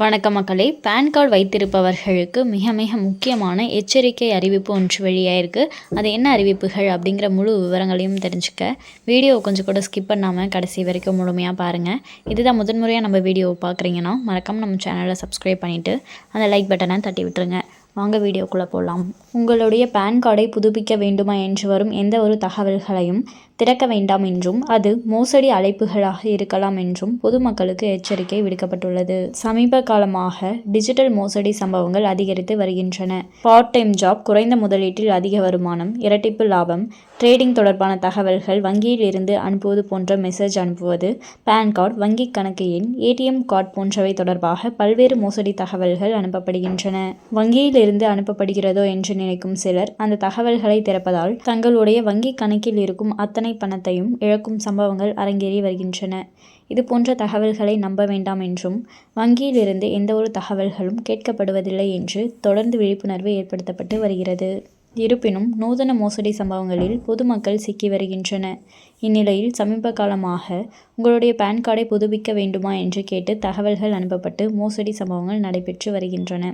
வணக்கம் மக்களே. Pan card வைத்திருப்பவர்களுக்கு மிக மிக முக்கியமான எச்சரிக்கை அறிவிப்பு ஒன்று வெளியாயிருக்கு அது என்ன அறிவிப்புகள் அப்படிங்கிற முழு விவரங்களையும் தெரிஞ்சுக்க. வீடியோ கொஞ்சம் கூட ஸ்கிப் பண்ணாமல் கடைசி வரைக்கும் முழுமையாக பாருங்கள் இதுதான் முதன்முறையாக நம்ம வீடியோவை பார்க்குறீங்கன்னா மறக்காமல் நம்ம சேனலை சப்ஸ்கிரைப் பண்ணிவிட்டு அந்த லைக் பட்டனை தட்டி விட்டுருங்க. வாங்க வீடியோக்குள்ளே போகலாம் உங்களுடைய பேன் கார்டை புதுப்பிக்க வேண்டுமா என்று வரும் எந்த ஒரு தகவல்களையும் திறக்க வேண்டாம் என்றும் அது மோசடி அழைப்புகளாக இருக்கலாம் என்றும் பொதுமக்களுக்கு எச்சரிக்கை விடுக்கப்பட்டுள்ளது. சமீப காலமாக டிஜிட்டல் மோசடி சம்பவங்கள் அதிகரித்து வருகின்றன. பார்ட் டைம் ஜாப் குறைந்த முதலீட்டில் அதிக வருமானம் இரட்டிப்பு லாபம் ட்ரேடிங் தொடர்பான தகவல்கள் வங்கியில் இருந்து அனுப்புவது போன்ற மெசேஜ் அனுப்புவது பேன் கார்டு வங்கி கணக்கு எண் ஏடிஎம் கார்டு போன்றவை தொடர்பாக பல்வேறு மோசடி தகவல்கள் அனுப்பப்படுகின்றன. வங்கியில் இருந்து அனுப்பப்படுகிறதோ என்று நினைக்கும் சிலர் அந்த தகவல்களை திறப்பதால் தங்களுடைய வங்கி கணக்கில் இருக்கும் அத்தனை பணத்தையும் இழக்கும் சம்பவங்கள் அரங்கேறி வருகின்றன. இது போன்ற தகவல்களை நம்ப வேண்டாம் என்றும் வங்கியிலிருந்து எந்த ஒரு தகவல்களும் கேட்கப்படுவதில்லை என்று தொடர்ந்து விழிப்புணர்வு ஏற்படுத்தப்பட்டு வருகிறது. இருப்பினும் நூதன மோசடி சம்பவங்களில் பொதுமக்கள் சிக்கி வருகின்றன இந்நிலையில் சமீப காலமாக உங்களுடைய பேன் கார்டை புதுப்பிக்க வேண்டுமா என்று கேட்டு தகவல்கள் அனுப்பப்பட்டு மோசடி சம்பவங்கள் நடைபெற்று வருகின்றன.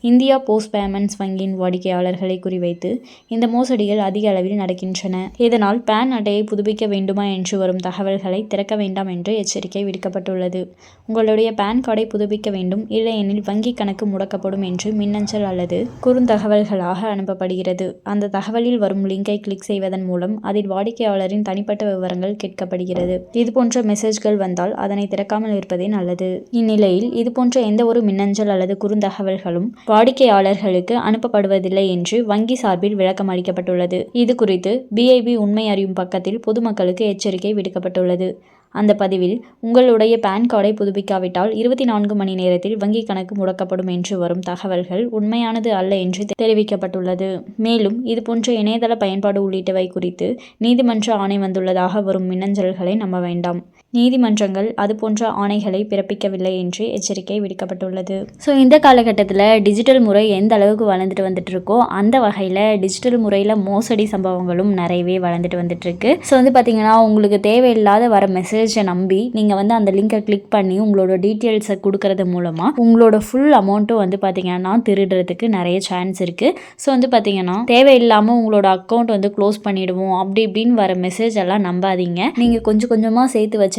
இந்தியா போஸ்ட் பேமெண்ட்ஸ் வங்கியின் வாடிக்கையாளர்களை குறிவைத்து இந்த மோசடிகள் அதிக அளவில் நடக்கின்றன. இதனால் பேன் அட்டையை புதுப்பிக்க வேண்டுமா என்று வரும் தகவல்களை திறக்க வேண்டாம் என்று எச்சரிக்கை விடுக்கப்பட்டுள்ளது. உங்களுடைய பேன் கார்டை புதுப்பிக்க வேண்டும் இல்லையெனில் வங்கி கணக்கு முடக்கப்படும் என்று மின்னஞ்சல் அல்லது குறுந்தகவல்களாக அனுப்பப்படுகிறது. அந்த தகவலில் வரும் லிங்கை கிளிக் செய்வதன் மூலம் அதில் வாடிக்கையாளரின் தனிப்பட்ட விவரங்கள் கேட்கப்படுகிறது. இது போன்ற மெசேஜ்கள் வந்தால் அதனை திறக்காமல் இருப்பதே நல்லது. இந்நிலையில் இது போன்ற எந்த ஒரு மின்னஞ்சல் அல்லது குறுந்தகவல்களும் வாடிக்கையாளர்களுக்கு அனுப்பப்படுவதில்லை என்று வங்கி சார்பில் விளக்கம் அளிக்கப்பட்டுள்ளது. இது குறித்து பிஐபி உண்மை அறியும் பக்கத்தில் பொதுமக்களுக்கு எச்சரிக்கை விடுக்கப்பட்டுள்ளது. அந்த பதிவில் உங்களுடைய பேன் கார்டை புதுப்பிக்காவிட்டால் இருபத்தி நான்கு மணி நேரத்தில் வங்கிக் கணக்கு முடக்கப்படும் என்று வரும் தகவல்கள் உண்மையானது அல்ல என்று தெரிவிக்கப்பட்டுள்ளது. மேலும் இதுபோன்ற இணையதள பயன்பாடு உள்ளிட்டவை குறித்து நீதிமன்ற ஆணை வந்துள்ளதாக வரும் மின்னஞ்சல்களை நம்ப வேண்டாம். நீதிமன்றங்கள் அது போன்ற ஆணைகளை பிறப்பிக்கவில்லை என்று எச்சரிக்கை விடுக்கப்பட்டுள்ளது. ஸோ இந்த காலகட்டத்தில் டிஜிட்டல் முறை எந்த அளவுக்கு வளர்ந்துட்டு வந்துட்டு இருக்கோ அந்த வகையில் டிஜிட்டல் முறையில் மோசடி சம்பவங்களும் நிறையவே வளர்ந்துட்டு வந்துட்டு இருக்கு ஸோ வந்து பார்த்தீங்கன்னா உங்களுக்கு தேவையில்லாத வர மெசேஜை நம்பி நீங்கள் வந்து அந்த லிங்கை கிளிக் பண்ணி உங்களோட டீட்டெயில்ஸை கொடுக்கறது மூலமாக உங்களோட ஃபுல் அமௌண்ட்டும் வந்து பார்த்தீங்கன்னா திருடுறதுக்கு நிறைய சான்ஸ் இருக்குது ஸோ வந்து பார்த்தீங்கன்னா தேவையில்லாமல் உங்களோட அக்கௌண்ட் வந்து க்ளோஸ் பண்ணிடுவோம் அப்படி இப்படின்னு வர மெசேஜ் எல்லாம் நம்பாதீங்க. நீங்கள் கொஞ்சம் கொஞ்சமாக சேர்த்து